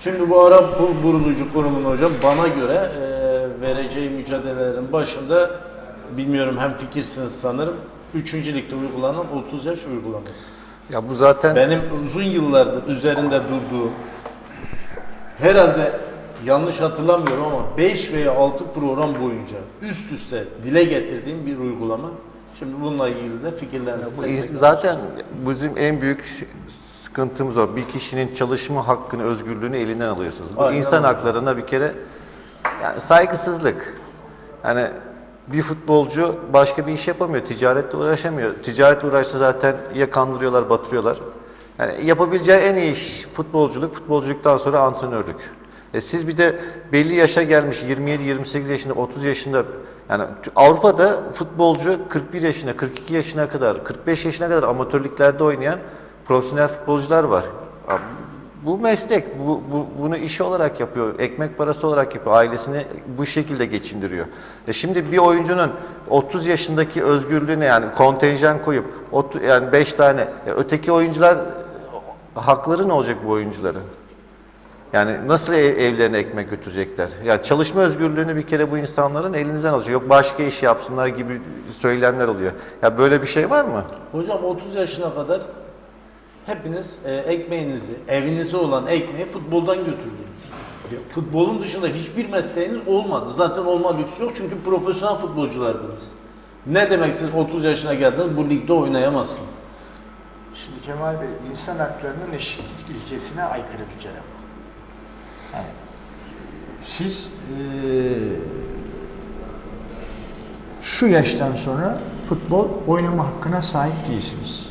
Şimdi bu ara bu burulucu kurumun hocam bana göre e, vereceği mücadelelerin başında bilmiyorum hem fikirsiniz sanırım. 3. ligde uygulanan 30 yaş uygulaması. Ya bu zaten Benim uzun yıllardır üzerinde durduğum herhalde yanlış hatırlamıyorum ama 5 veya 6 program boyunca üst üste dile getirdiğim bir uygulama. Şimdi bununla ilgili de fikirlerinizi bu zaten bizim en büyük sıkıntımız o. Bir kişinin çalışma hakkını, özgürlüğünü elinden alıyorsunuz. Bu Aynen insan haklarına bir kere yani saygısızlık. Yani bir futbolcu başka bir iş yapamıyor, ticaretle uğraşamıyor. Ticaretle uğraşsa zaten ya kandırıyorlar, batırıyorlar. Yani yapabileceği en iyi iş futbolculuk, futbolculuktan sonra antrenörlük. E siz bir de belli yaşa gelmiş 27-28 yaşında, 30 yaşında yani Avrupa'da futbolcu 41 yaşına, 42 yaşına kadar, 45 yaşına kadar amatörlüklerde oynayan profesyonel futbolcular var. Ya Bu meslek, bu, bu, bunu iş olarak yapıyor, ekmek parası olarak yapıyor, ailesini bu şekilde geçindiriyor. E şimdi bir oyuncunun 30 yaşındaki özgürlüğüne yani kontenjan koyup yani 5 tane, e öteki oyuncular hakları ne olacak bu oyuncuların? Yani nasıl ev- evlerine ekmek götürecekler? Yani çalışma özgürlüğünü bir kere bu insanların elinizden alacak. Yok başka iş yapsınlar gibi söylemler oluyor. Ya böyle bir şey var mı? Hocam 30 yaşına kadar hepiniz e, ekmeğinizi, evinize olan ekmeği futboldan götürdünüz. Futbolun dışında hiçbir mesleğiniz olmadı. Zaten olma lüksü yok çünkü profesyonel futbolculardınız. Ne demek siz 30 yaşına geldiniz bu ligde oynayamazsın. Şimdi Kemal Bey, insan haklarının eşitlik ilkesine aykırı bir kere bu. Yani, siz eee, şu yaştan sonra futbol oynama hakkına sahip değilsiniz.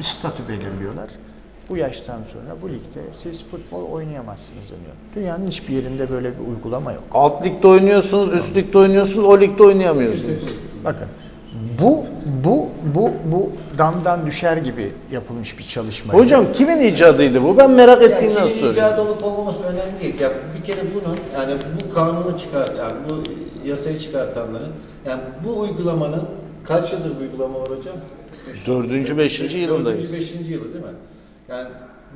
Bir statü belirliyorlar. Bu yaştan sonra bu ligde siz futbol oynayamazsınız deniyor. Dünyanın hiçbir yerinde böyle bir uygulama yok. Alt ligde oynuyorsunuz, üst ligde oynuyorsunuz, o ligde oynayamıyorsunuz. Bakın bu bu bu bu damdan düşer gibi yapılmış bir çalışma. Hocam kimin icadıydı bu? Ben merak ettiğimden Yani soruyorum. icat olup olmaması önemli değil. Ya bir kere bunun yani bu kanunu çıkar yani bu yasayı çıkartanların yani bu uygulamanın kaç yıldır bu uygulama var hocam? Dördüncü, beşinci yılındayız. Dördüncü, beşinci yılı değil mi? Yani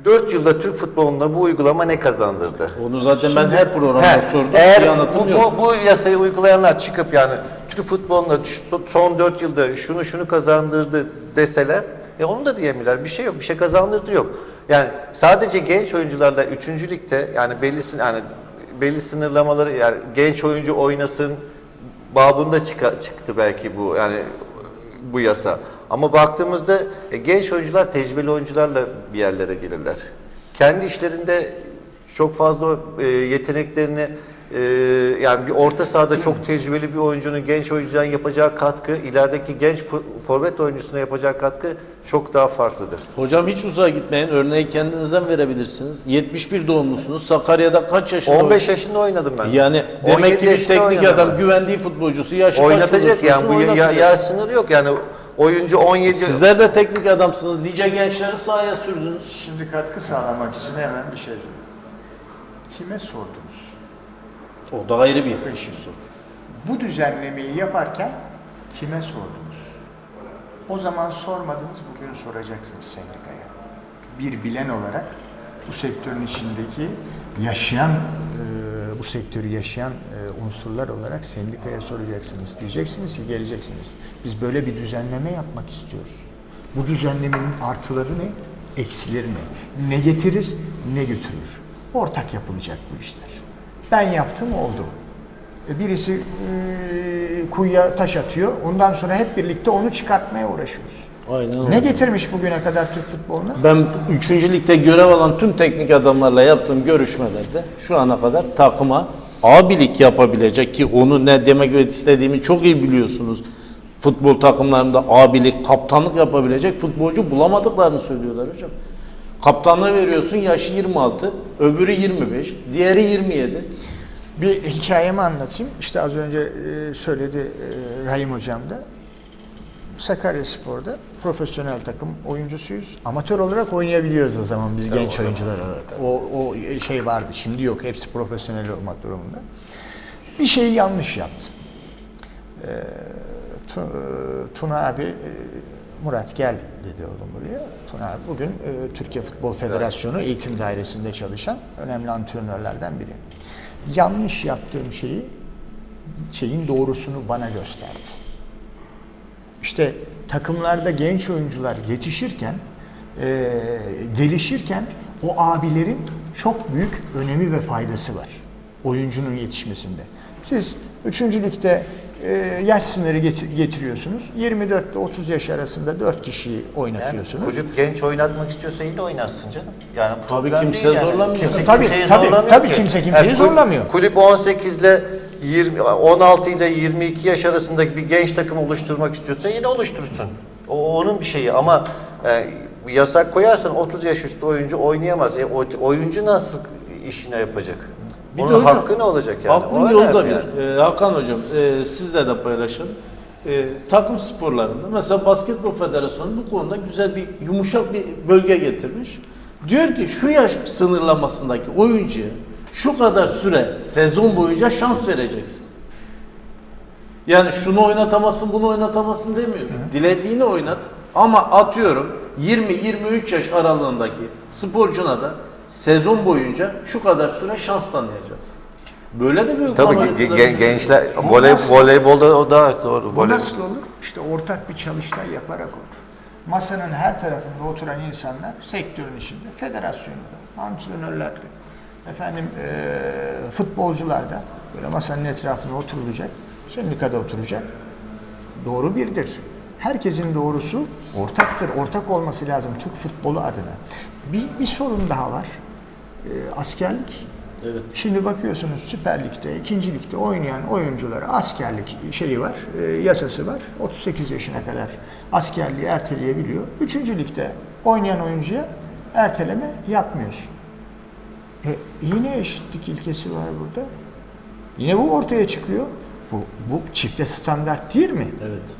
4 yılda Türk futbolunda bu uygulama ne kazandırdı? Onu zaten ben her programda He, sordum. Eğer bir anlatım bu, yok. bu, bu yasayı uygulayanlar çıkıp yani Türk futbolunda şu son 4 yılda şunu şunu kazandırdı deseler e onu da diyemiyorlar. Bir şey yok. Bir şey kazandırdı yok. Yani sadece genç oyuncularla 3. ligde yani belli yani belli sınırlamaları yani genç oyuncu oynasın babında çıka- çıktı belki bu yani bu yasa. Ama baktığımızda e, genç oyuncular tecrübeli oyuncularla bir yerlere gelirler. Kendi işlerinde çok fazla e, yeteneklerini e, yani bir orta sahada çok tecrübeli bir oyuncunun genç oyuncudan yapacağı katkı ilerideki genç fo- forvet oyuncusuna yapacağı katkı çok daha farklıdır. Hocam hiç uzağa gitmeyin. Örneği kendinizden verebilirsiniz. 71 doğumlusunuz. Sakarya'da kaç yaşında? 15 yaşında oynadım ben. Yani 17 demek ki bir teknik oynadım adam ben. güvendiği futbolcusu yaşı oynatacak yani bu ya, yaş sınırı yok yani oyuncu 17 Sizler de teknik adamsınız. Nice gençleri sahaya sürdünüz. Şimdi katkı sağlamak için hemen bir şey. Kime sordunuz? O da ayrı bir Peki. Bu düzenlemeyi yaparken kime sordunuz? O zaman sormadınız, bugün soracaksınız sendikaya. Bir bilen olarak bu sektörün içindeki yaşayan, e, bu sektörü yaşayan e, unsurlar olarak sendikaya soracaksınız. Diyeceksiniz ki geleceksiniz. Biz böyle bir düzenleme yapmak istiyoruz. Bu düzenlemenin artıları ne? Eksileri ne? Ne getirir, ne götürür? Ortak yapılacak bu işler. Ben yaptım oldu. E, Birisi e, kuyuya taş atıyor. Ondan sonra hep birlikte onu çıkartmaya uğraşıyoruz. Aynen Ne öyle. getirmiş bugüne kadar Türk futboluna? Ben 3. ligde görev alan tüm teknik adamlarla yaptığım görüşmelerde şu ana kadar takıma abilik yapabilecek ki onu ne demek istediğimi çok iyi biliyorsunuz. Futbol takımlarında abilik, kaptanlık yapabilecek futbolcu bulamadıklarını söylüyorlar hocam. Kaptanlığı veriyorsun yaşı 26, öbürü 25, diğeri 27. Bir hikayemi anlatayım. İşte az önce e, söyledi e, Rahim Hocam da. Sakaryaspor'da profesyonel takım oyuncusuyuz. Amatör olarak oynayabiliyoruz o zaman biz genç oyuncular olarak. O, o şey vardı. Şimdi yok. Hepsi profesyonel olmak durumunda. Bir şeyi yanlış yaptım. Ee, Tu- Tuna abi e, Murat gel dedi oğlum buraya. Tuna abi bugün e, Türkiye Futbol Federasyonu eğitim dairesinde çalışan önemli antrenörlerden biri. Yanlış yaptığım şeyi şeyin doğrusunu bana gösterdi. İşte takımlarda genç oyuncular yetişirken, e, gelişirken o abilerin çok büyük önemi ve faydası var oyuncunun yetişmesinde. Siz 3. ligde e, yaş sınırı get- getiriyorsunuz. 24 ile 30 yaş arasında 4 kişiyi Yani oynatıyorsunuz. kulüp genç oynatmak istiyorsa iyi de oynasın canım. Yani Tabii kimse yani. zorlamıyor. Kimse Tabii, kimseyi tabii, zorlamıyor tabii ki. kimse kimseyi kulüp- zorlamıyor. Kulüp 18 ile 20, 16 ile 22 yaş arasındaki bir genç takım oluşturmak istiyorsa yine oluştursun. O onun bir şeyi ama e, yasak koyarsan 30 yaş üstü oyuncu oynayamaz. E, o- oyuncu nasıl işini yapacak? Bir de Onun hocam, hakkı ne olacak yani? Aklın yolda bir. Ee, Hakan hocam e, sizle de paylaşın. Ee, takım sporlarında mesela Basketbol Federasyonu bu konuda güzel bir yumuşak bir bölge getirmiş. Diyor ki şu yaş sınırlamasındaki oyuncuya şu kadar süre sezon boyunca şans vereceksin. Yani şunu oynatamazsın, bunu oynatamazsın demiyor. Dilediğini oynat ama atıyorum 20-23 yaş aralığındaki sporcuna da sezon boyunca şu kadar süre şans tanıyacaksın. Böyle de bir Tabii ge- ge- getirilebilir. gençler voley, nasıl- voleybolda o da doğru. Bu Voley. nasıl olur? İşte ortak bir çalıştay yaparak olur. Masanın her tarafında oturan insanlar sektörün içinde, federasyonda, antrenörler de, efendim eee futbolcular da böyle masanın etrafında oturulacak, sendikada oturacak. Doğru birdir. Herkesin doğrusu ortaktır. Ortak olması lazım Türk futbolu adına. Bir, bir sorun daha var. Eee, askerlik Evet. Şimdi bakıyorsunuz Süper Lig'de, 2. Lig'de oynayan oyunculara askerlik şeyi var, e, yasası var. 38 yaşına kadar askerliği erteleyebiliyor. 3. Lig'de oynayan oyuncuya erteleme yapmıyorsun. E, yine eşitlik ilkesi var burada. Yine bu ortaya çıkıyor. Bu, bu çifte standart değil mi? Evet.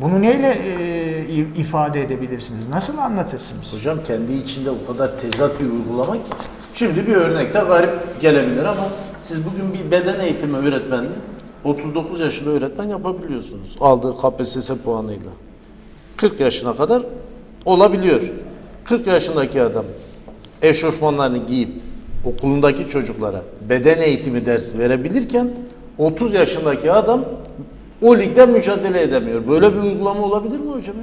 Bunu neyle e, ifade edebilirsiniz? Nasıl anlatırsınız? Hocam kendi içinde o kadar tezat bir uygulama ki. Şimdi bir örnekte garip gelebilir ama siz bugün bir beden eğitimi öğretmenliği 39 yaşında öğretmen yapabiliyorsunuz. Aldığı KPSS puanıyla. 40 yaşına kadar olabiliyor. 40 yaşındaki adam eşofmanlarını giyip okulundaki çocuklara beden eğitimi dersi verebilirken 30 yaşındaki adam o ligde mücadele edemiyor. Böyle bir uygulama olabilir mi hocam?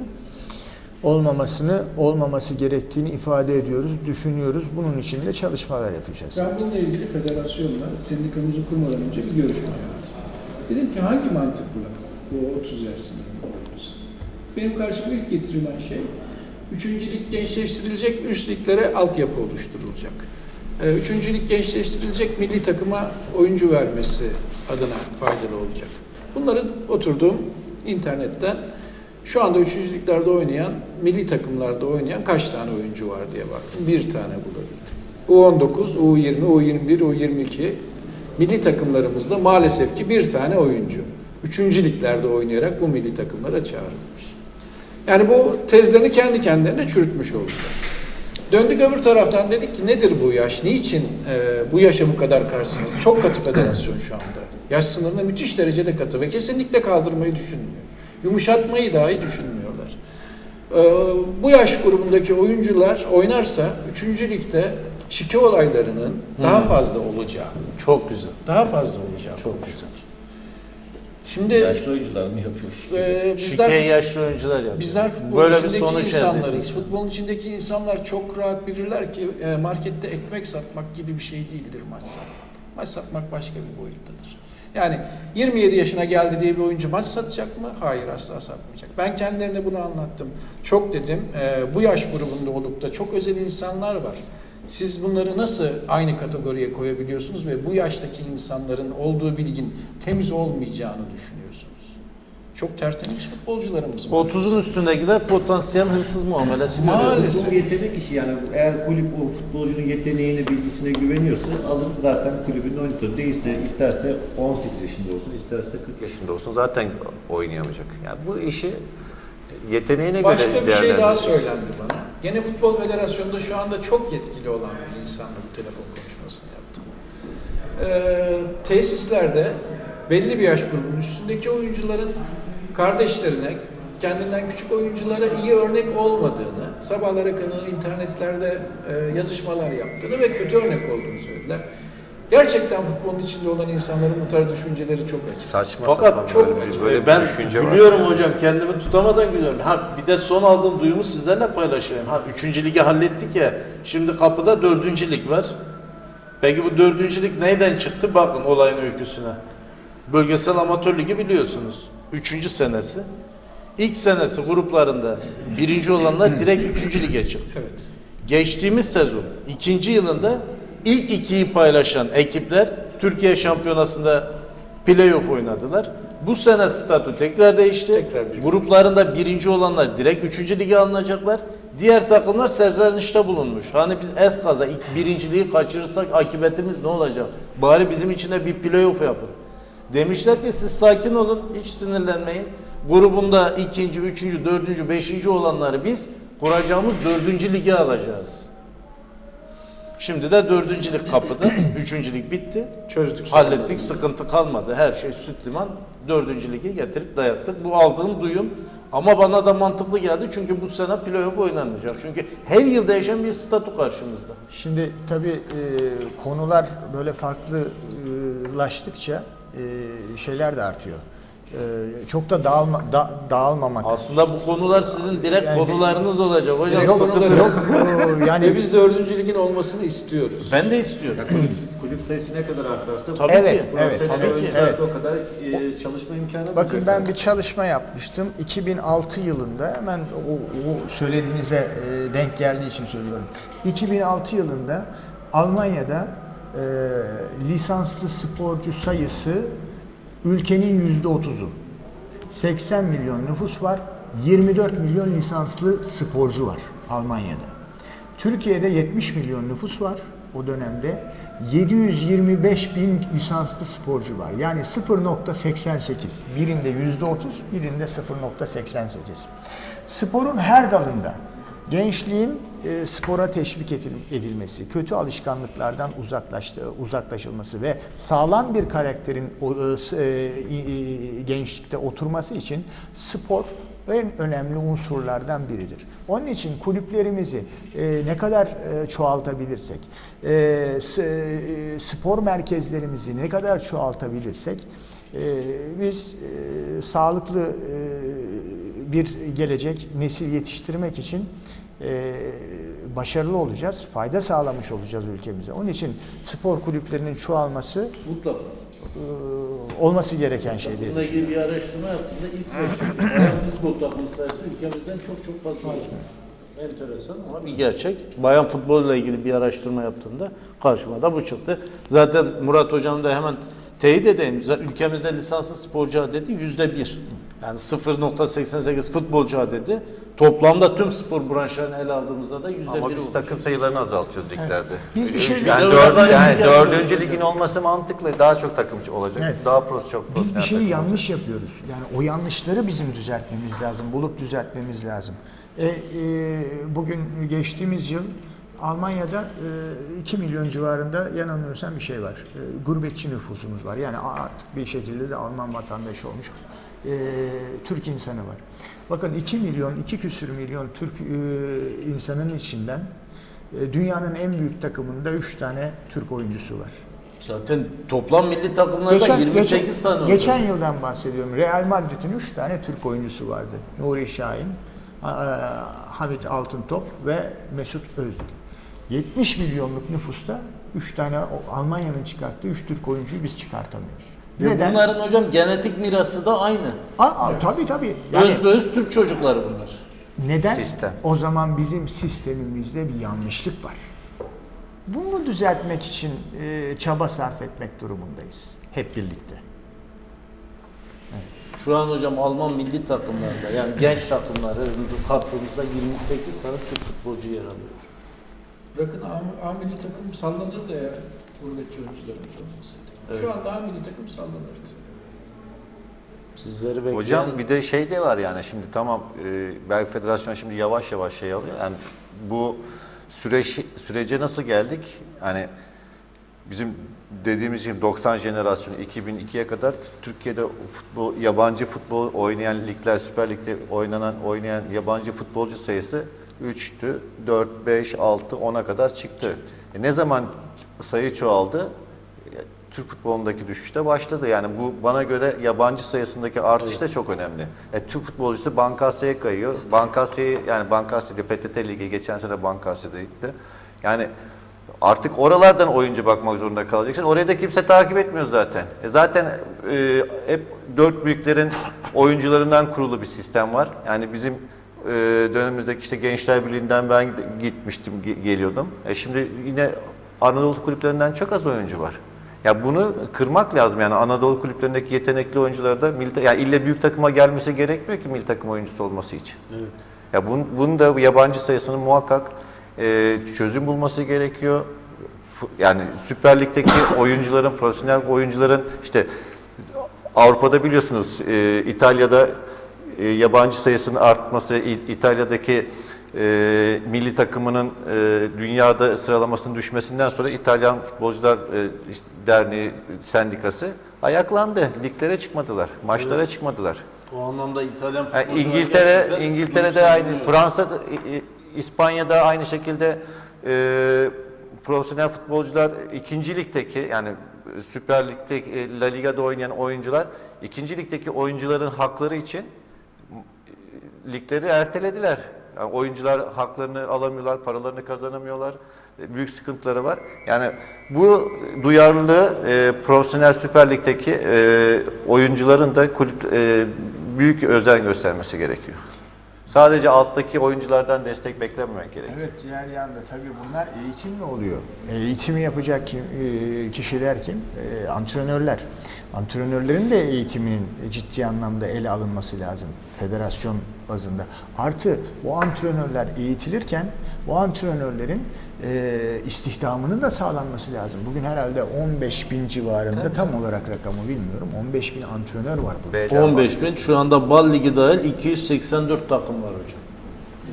olmamasını, olmaması gerektiğini ifade ediyoruz, düşünüyoruz. Bunun için de çalışmalar yapacağız. Ben bununla ilgili federasyonla sendikamızı kurmadan önce bir görüşme yaptım. Dedim ki hangi mantıkla bu 30 yaş sınırını koyuyoruz? Benim karşıma ilk getirilen şey, üçüncü lig gençleştirilecek, üst liglere altyapı oluşturulacak. Ee, Üçüncü lig gençleştirilecek, milli takıma oyuncu vermesi adına faydalı olacak. Bunları oturdum internetten, şu anda üçüncü liglerde oynayan, milli takımlarda oynayan kaç tane oyuncu var diye baktım. Bir tane bulabildim. U19, U20, U21, U22 milli takımlarımızda maalesef ki bir tane oyuncu. Üçüncü liglerde oynayarak bu milli takımlara çağrılmış. Yani bu tezlerini kendi kendilerine çürütmüş oldular. Döndük öbür taraftan dedik ki nedir bu yaş? Niçin e, bu yaşa bu kadar karşısınız? Çok katı federasyon şu anda. Yaş sınırına müthiş derecede katı ve kesinlikle kaldırmayı düşünmüyor. Yumuşatmayı dahi düşünmüyorlar. E, bu yaş grubundaki oyuncular oynarsa 3. ligde şike olaylarının daha fazla olacağı, Çok güzel. daha fazla olacağı. Çok güzel. Şimdi Yaşlı oyuncular mı yapıyor? e, Şike bizler yaşlı oyuncular yapıyor. Bizler futbolun Böyle bir içindeki sonuç elde insanlarız. ettik. Futbolun içindeki insanlar çok rahat bilirler ki e, markette ekmek satmak gibi bir şey değildir maç satmak. Maç satmak başka bir boyuttadır. Yani 27 yaşına geldi diye bir oyuncu maç satacak mı? Hayır asla satmayacak. Ben kendilerine bunu anlattım. Çok dedim e, bu yaş grubunda olup da çok özel insanlar var. Siz bunları nasıl aynı kategoriye koyabiliyorsunuz ve bu yaştaki insanların olduğu bir ligin temiz olmayacağını düşünüyorsunuz? Çok tertemiz futbolcularımız var. 30'un üstündekiler potansiyel hırsız muamelesi görüyor. Maalesef. Bu yetenek işi yani eğer kulüp o futbolcunun yeteneğine, bilgisine güveniyorsa alır zaten kulübün oynatır. Değilse isterse 18 yaşında olsun, isterse 40 yaşında. olsun zaten oynayamayacak. Yani bu işi yeteneğine Başka göre bir şey daha söylendi bana. Gene Futbol Federasyonu'nda şu anda çok yetkili olan bir insanla bu telefon konuşmasını yaptım. Ee, tesislerde belli bir yaş grubunun üstündeki oyuncuların kardeşlerine kendinden küçük oyunculara iyi örnek olmadığını, sabahlara kadar internetlerde e, yazışmalar yaptığını ve kötü örnek olduğunu söylediler. Gerçekten futbolun içinde olan insanların bu tarz düşünceleri çok açık. Saçma Fakat sapan çok böyle, acı. böyle bir ben düşünce var. gülüyorum hocam kendimi tutamadan gülüyorum. Ha bir de son aldığım duyumu sizlerle paylaşayım. Ha üçüncü ligi hallettik ya. Şimdi kapıda dördüncü lig var. Peki bu dördüncü lig neyden çıktı? Bakın olayın öyküsüne. Bölgesel amatör ligi biliyorsunuz. Üçüncü senesi. İlk senesi gruplarında birinci olanlar direkt üçüncü lige çıktı. Evet. Geçtiğimiz sezon ikinci yılında ilk ikiyi paylaşan ekipler Türkiye Şampiyonası'nda playoff oynadılar. Bu sene statü tekrar değişti. Tekrar bir- Gruplarında birinci olanlar direkt üçüncü lige alınacaklar. Diğer takımlar serzenişte bulunmuş. Hani biz eskaza ilk birinciliği kaçırırsak akıbetimiz ne olacak? Bari bizim için de bir playoff yapın. Demişler ki siz sakin olun, hiç sinirlenmeyin. Grubunda ikinci, üçüncü, dördüncü, beşinci olanları biz kuracağımız dördüncü lige alacağız. Şimdi de dördüncü lig kapıda. Üçüncü lig bitti. Çözdük. Hallettik, sıkıntı kalmadı. Her şey süt liman. Dördüncü ligi getirip dayattık. Bu aldığım duyum ama bana da mantıklı geldi. Çünkü bu sene playoff oynanmayacak. Çünkü her yıl değişen bir statü karşımızda. Şimdi tabii e, konular böyle farklılaştıkça e, şeyler de artıyor. E, çok da dağılma, da, dağılmamak. Aslında bu konular sizin direkt Yani- konularınız olacak. Hocam Yok, sıkıntı yok, yok. e, yani Ve biz dördüncü ligin olmasını istiyoruz. Ben de istiyorum. Kulüp, kulüp sayısı ne kadar artarsa Tabii Evet, ki. evet, tabii ki. evet. o kadar e, çalışma imkanı Bakın ben bir çalışma yapmıştım. 2006 yılında hemen o, o söylediğinize e, denk geldiği için söylüyorum. 2006 yılında Almanya'da e, lisanslı sporcu sayısı ülkenin yüzde otuzu. 80 milyon nüfus var. 24 milyon lisanslı sporcu var Almanya'da. Türkiye'de 70 milyon nüfus var o dönemde. 725 bin lisanslı sporcu var. Yani 0.88. Birinde %30, birinde 0.88. Sporun her dalında gençliğin e, spora teşvik edil- edilmesi, kötü alışkanlıklardan uzaklaştı, uzaklaşılması ve sağlam bir karakterin e, e, gençlikte oturması için spor en önemli unsurlardan biridir. Onun için kulüplerimizi ne kadar çoğaltabilirsek, spor merkezlerimizi ne kadar çoğaltabilirsek, biz sağlıklı bir gelecek nesil yetiştirmek için e, başarılı olacağız, fayda sağlamış olacağız ülkemize. Onun için spor kulüplerinin çoğalması Mutlaka. e, olması gereken şey diye Bununla ilgili bir araştırma yaptığımda İsveç'te bayan futbol takımı sayısı ülkemizden çok çok fazla. Enteresan ama bir gerçek. Bayan futbolla ilgili bir araştırma yaptığımda karşıma da bu çıktı. Zaten Murat Hocam da hemen teyit edeyim. Ülkemizde lisanslı sporcu adedi yüzde bir. Yani 0.88 futbolcu adedi. Toplamda tüm spor branşlarını ele aldığımızda da yüzde Ama bir biz takım sayılarını azaltıyoruz liglerde. Biz bir şey yani, Öyle dör, var, yani dördüncü ligin olması mantıklı. Daha çok takımcı olacak. Evet. Daha pros çok Biz profesyonel bir şeyi takım yanlış yapıyoruz. Yani o yanlışları bizim düzeltmemiz lazım, bulup düzeltmemiz lazım. E, e, bugün geçtiğimiz yıl Almanya'da e, 2 milyon civarında yanılmıyorsam bir şey var. E, gurbetçi nüfusumuz var. Yani artık bir şekilde de Alman vatandaşı olmuş e, Türk insanı var. Bakın 2 milyon, 2 küsür milyon Türk e, insanın içinden e, dünyanın en büyük takımında 3 tane Türk oyuncusu var. Zaten toplam milli takımlarda 28 tane oldu. Geçen yıldan bahsediyorum. Real Madrid'in 3 tane Türk oyuncusu vardı. Nuri Şahin, Hamit Altıntop ve Mesut Özil. 70 milyonluk nüfusta 3 tane Almanya'nın çıkarttığı 3 Türk oyuncuyu biz çıkartamıyoruz. Ve Neden? bunların hocam genetik mirası da aynı. Aa, aa, tabii tabii. Yani Özbeöz Türk çocukları bunlar. neden? Sistem. O zaman bizim sistemimizde bir yanlışlık var. Bunu düzeltmek için e, çaba sarf etmek durumundayız. Hep birlikte. Şu an hocam Alman milli takımlarda yani genç takımları kattığımızda 28 tane Türk futbolcu yer alıyor. Bırakın A, A milli takım sallanır da ya gurbetçi oyuncularımız olmasaydı. Evet. Şu anda A milli takım sallanırdı. Sizleri bekleyen Hocam bir de şey de var yani şimdi tamam e, belki federasyon şimdi yavaş yavaş şey alıyor. Yani bu süreç sürece nasıl geldik? Hani bizim dediğimiz gibi 90 jenerasyonu 2002'ye kadar Türkiye'de futbol yabancı futbol oynayan ligler Süper Lig'de oynanan oynayan yabancı futbolcu sayısı 3'tü. 4, 5, 6, 10'a kadar çıktı. E ne zaman sayı çoğaldı? Türk futbolundaki düşüş de başladı. Yani bu bana göre yabancı sayısındaki artış da çok önemli. E, Türk futbolcusu Bankasya'ya kayıyor. Bankasya'yı yani Bankasya PTT Ligi geçen sene Bankasya'da gitti. Yani Artık oralardan oyuncu bakmak zorunda kalacaksın. Orayı da kimse takip etmiyor zaten. E zaten e, hep dört büyüklerin oyuncularından kurulu bir sistem var. Yani bizim e, dönemimizdeki işte Gençler Birliği'nden ben gitmiştim, ge- geliyordum. E şimdi yine Anadolu kulüplerinden çok az oyuncu var. Ya bunu kırmak lazım yani Anadolu kulüplerindeki yetenekli oyuncuları da milli, yani ille büyük takıma gelmesi gerekmiyor ki milli takım oyuncusu olması için. Evet. Ya bunun, bunun da yabancı sayısının muhakkak e, çözüm bulması gerekiyor. Yani Süper Lig'deki oyuncuların, profesyonel oyuncuların işte Avrupa'da biliyorsunuz e, İtalya'da e, yabancı sayısının artması, İ- İtalya'daki e, milli takımının e, dünyada sıralamasının düşmesinden sonra İtalyan Futbolcular e, Derneği Sendikası ayaklandı. Liglere çıkmadılar, maçlara çıkmadılar. O anlamda İtalyan Yani İngiltere, İngiltere'de aynı, İ- İspanya'da aynı şekilde e, profesyonel futbolcular ikinci ligdeki yani Süper Lig'de, e, La Liga'da oynayan oyuncular ikinci ligdeki oyuncuların hakları için e, ligleri ertelediler. Yani oyuncular haklarını alamıyorlar, paralarını kazanamıyorlar. E, Büyük sıkıntıları var. Yani bu duyarlılığı e, profesyonel Süper Lig'deki e, oyuncuların da kulüp e, büyük özen göstermesi gerekiyor. Sadece alttaki oyunculardan destek beklememek gerekiyor. Evet diğer yanda tabii bunlar eğitimle oluyor. Eğitimi yapacak kim, e, kişiler kim? E, Antrenörler. Antrenörlerin de eğitiminin ciddi anlamda ele alınması lazım federasyon bazında. Artı bu antrenörler eğitilirken bu antrenörlerin e, istihdamının da sağlanması lazım. Bugün herhalde 15 bin civarında tam olarak rakamı bilmiyorum. 15 bin antrenör var burada. Bedava. 15 bin şu anda Bal Ligi dahil 284 takım var hocam.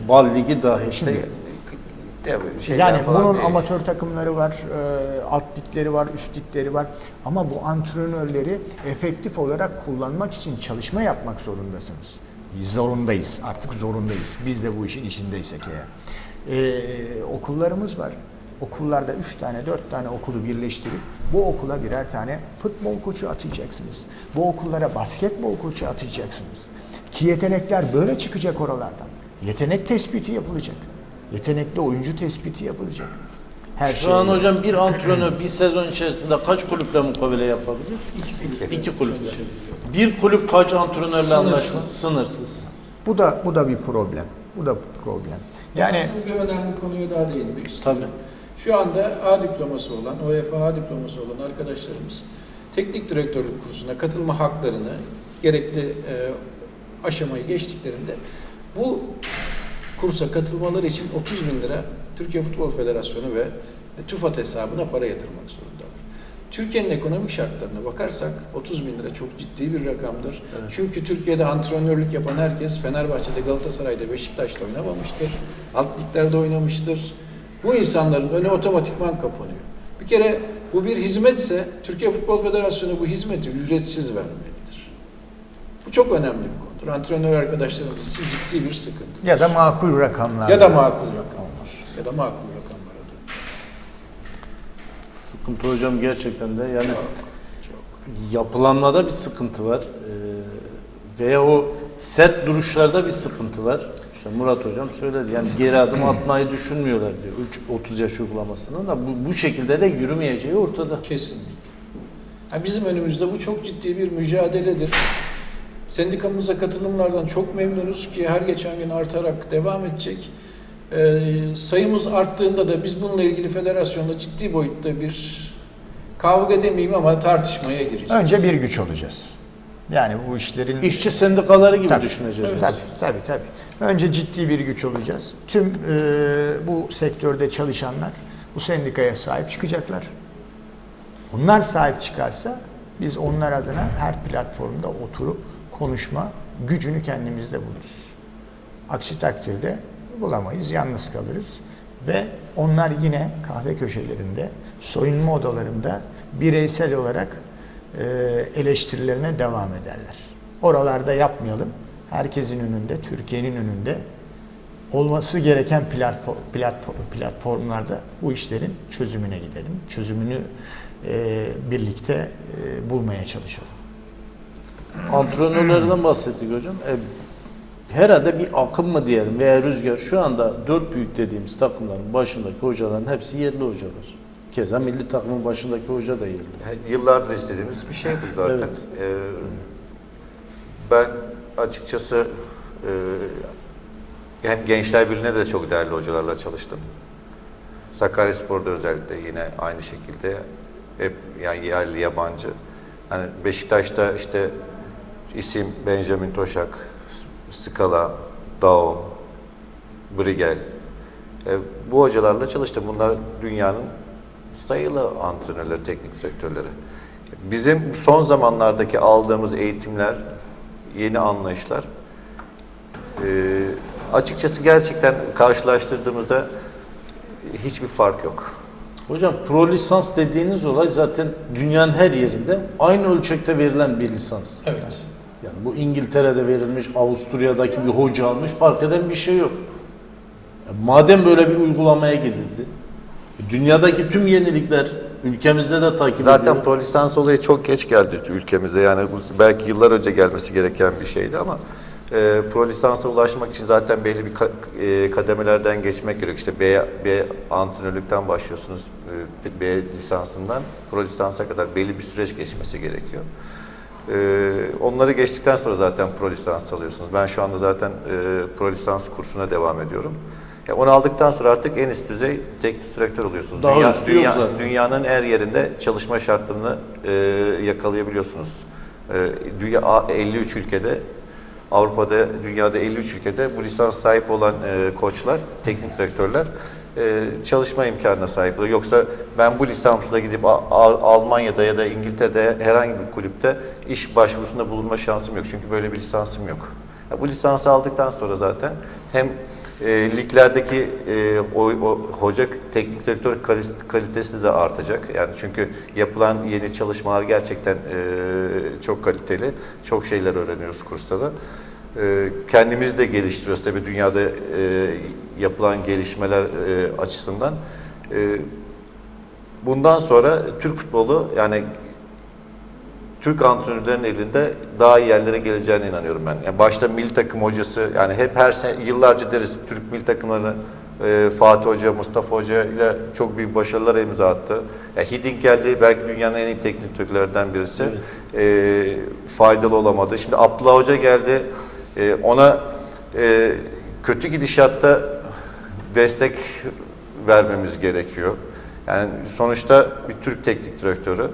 Bal Ligi dahil. İşte, tabii şeyler Yani bunun değil. amatör takımları var, e, alt ligleri var, üst ligleri var. Ama bu antrenörleri efektif olarak kullanmak için çalışma yapmak zorundasınız. Zorundayız, artık zorundayız. Biz de bu işin içindeysek eğer. E, okullarımız var. Okullarda üç tane, dört tane okulu birleştirip bu okula birer tane futbol koçu atayacaksınız. Bu okullara basketbol koçu atayacaksınız. Ki yetenekler böyle çıkacak oralardan. Yetenek tespiti yapılacak. Yetenekli oyuncu tespiti yapılacak. Her Şu an şey- hocam bir antrenör bir sezon içerisinde kaç kulüple mukabele yapabilir? İki. İki kulüple. Bir kulüp kaç antrenörle anlaşmış? Sınırsız. bu da bu da bir problem. Bu da bir problem. Yani aslında bir önemli konuya daha değinmek istiyorum. Tabii. Şu anda A diploması olan, UEFA A diploması olan arkadaşlarımız teknik direktörlük kursuna katılma haklarını gerekli e, aşamayı geçtiklerinde bu kursa katılmaları için 30 bin lira Türkiye Futbol Federasyonu ve TÜFAD hesabına para yatırmak zorundalar. Türkiye'nin ekonomik şartlarına bakarsak 30 bin lira çok ciddi bir rakamdır. Çünkü Türkiye'de antrenörlük yapan herkes Fenerbahçe'de, Galatasaray'da, Beşiktaş'ta oynamamıştır. Alt liglerde oynamıştır. Bu insanların önü otomatikman kapanıyor. Bir kere bu bir hizmetse Türkiye Futbol Federasyonu bu hizmeti ücretsiz vermelidir. Bu çok önemli bir konudur. Antrenör arkadaşlarımız için ciddi bir sıkıntı. ya da makul rakamlar. Ya da makul rakamlar. Ya da makul rakamlar. Sıkıntı hocam gerçekten de yani Çok. yapılanmada bir sıkıntı var. Ee, veya o set duruşlarda bir sıkıntı var. İşte Murat hocam söyledi. Yani geri adım atmayı düşünmüyorlar diyor. Üç- 30 yaş uygulamasında da bu, bu şekilde de yürümeyeceği ortada. Kesinlikle. Ha, bizim önümüzde bu çok ciddi bir mücadeledir. Sendikamıza katılımlardan çok memnunuz ki her geçen gün artarak devam edecek. Ee, sayımız arttığında da biz bununla ilgili federasyonla ciddi boyutta bir kavga demeyeyim ama tartışmaya gireceğiz. Önce bir güç olacağız. Yani bu işlerin İşçi sendikaları gibi Tabii. düşüneceğiz. Tabii, tabii, tabii. Önce ciddi bir güç olacağız. Tüm e, bu sektörde çalışanlar bu sendikaya sahip çıkacaklar. Onlar sahip çıkarsa biz onlar adına her platformda oturup konuşma gücünü kendimizde buluruz. Aksi takdirde bulamayız, yalnız kalırız ve onlar yine kahve köşelerinde soyunma odalarında bireysel olarak e, eleştirilerine devam ederler. Oralarda yapmayalım. Herkesin önünde, Türkiye'nin önünde olması gereken platform, platform, platformlarda bu işlerin çözümüne gidelim. Çözümünü e, birlikte e, bulmaya çalışalım. Antrenörlerden bahsettik hocam. E, herhalde bir akım mı diyelim veya rüzgar şu anda dört büyük dediğimiz takımların başındaki hocaların hepsi yerli hocalar. Keza milli takımın başındaki hoca da yerli. Yani Yıllardır istediğimiz bir şey bu zaten. Evet. Ee, ben açıkçası e, hem Gençler Birliği'ne de çok değerli hocalarla çalıştım. Sakaryaspor'da özellikle yine aynı şekilde hep yani yerli yabancı. Hani Beşiktaş'ta işte isim Benjamin Toşak, Skala, Daum, Brigel. E, bu hocalarla çalıştım. Bunlar dünyanın sayılı antrenörleri, teknik direktörleri. Bizim son zamanlardaki aldığımız eğitimler, yeni anlayışlar e, açıkçası gerçekten karşılaştırdığımızda hiçbir fark yok. Hocam pro lisans dediğiniz olay zaten dünyanın her yerinde aynı ölçekte verilen bir lisans. Evet. Yani bu İngiltere'de verilmiş, Avusturya'daki bir hoca almış fark eden bir şey yok. Madem böyle bir uygulamaya gidildi, dünyadaki tüm yenilikler ülkemizde de takip Zaten ediliyor. pro lisans olayı çok geç geldi ülkemize. Yani bu belki yıllar önce gelmesi gereken bir şeydi ama e, pro lisansa ulaşmak için zaten belli bir ka- e, kademelerden geçmek gerekiyor. İşte B, B antrenörlükten başlıyorsunuz. E, B lisansından pro lisansa kadar belli bir süreç geçmesi gerekiyor. E, onları geçtikten sonra zaten pro lisans alıyorsunuz. Ben şu anda zaten e, pro lisans kursuna devam ediyorum. Ya onu aldıktan sonra artık en üst düzey teknik direktör oluyorsunuz. Daha Dünya- üstü dünya- zaten. Dünyanın her yerinde çalışma şartlarını e, yakalayabiliyorsunuz. E, dünya A- 53 ülkede, Avrupa'da, dünyada 53 ülkede bu lisans sahip olan e, koçlar, teknik direktörler e, çalışma imkanına sahip oluyor. Yoksa ben bu lisansla gidip Almanya'da ya da İngiltere'de herhangi bir kulüpte iş başvurusunda bulunma şansım yok. Çünkü böyle bir lisansım yok. Ya bu lisansı aldıktan sonra zaten hem e, liglerdeki e, o, o hoca teknik direktör kalitesi de artacak. Yani çünkü yapılan yeni çalışmalar gerçekten e, çok kaliteli. Çok şeyler öğreniyoruz kursta da. E, kendimizi de geliştiriyoruz tabii dünyada e, yapılan gelişmeler e, açısından. E, bundan sonra Türk futbolu yani Türk antrenörlerin elinde daha iyi yerlere geleceğine inanıyorum ben. Yani başta milli takım hocası yani hep her sene yıllarca deriz Türk milli takımlarını e, Fatih Hoca, Mustafa Hoca ile çok büyük başarılar imza attı. Ya Hiddink geldi belki dünyanın en iyi teknik direktörlerden birisi. E, faydalı olamadı. Şimdi Abdullah Hoca geldi. E, ona e, kötü gidişatta destek vermemiz gerekiyor. Yani sonuçta bir Türk teknik direktörü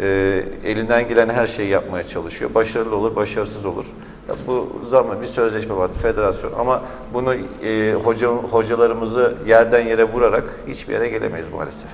e, elinden gelen her şeyi yapmaya çalışıyor. Başarılı olur, başarısız olur. Ya bu zaman bir sözleşme vardı, federasyon. Ama bunu e, hoca, hocalarımızı yerden yere vurarak hiçbir yere gelemeyiz maalesef.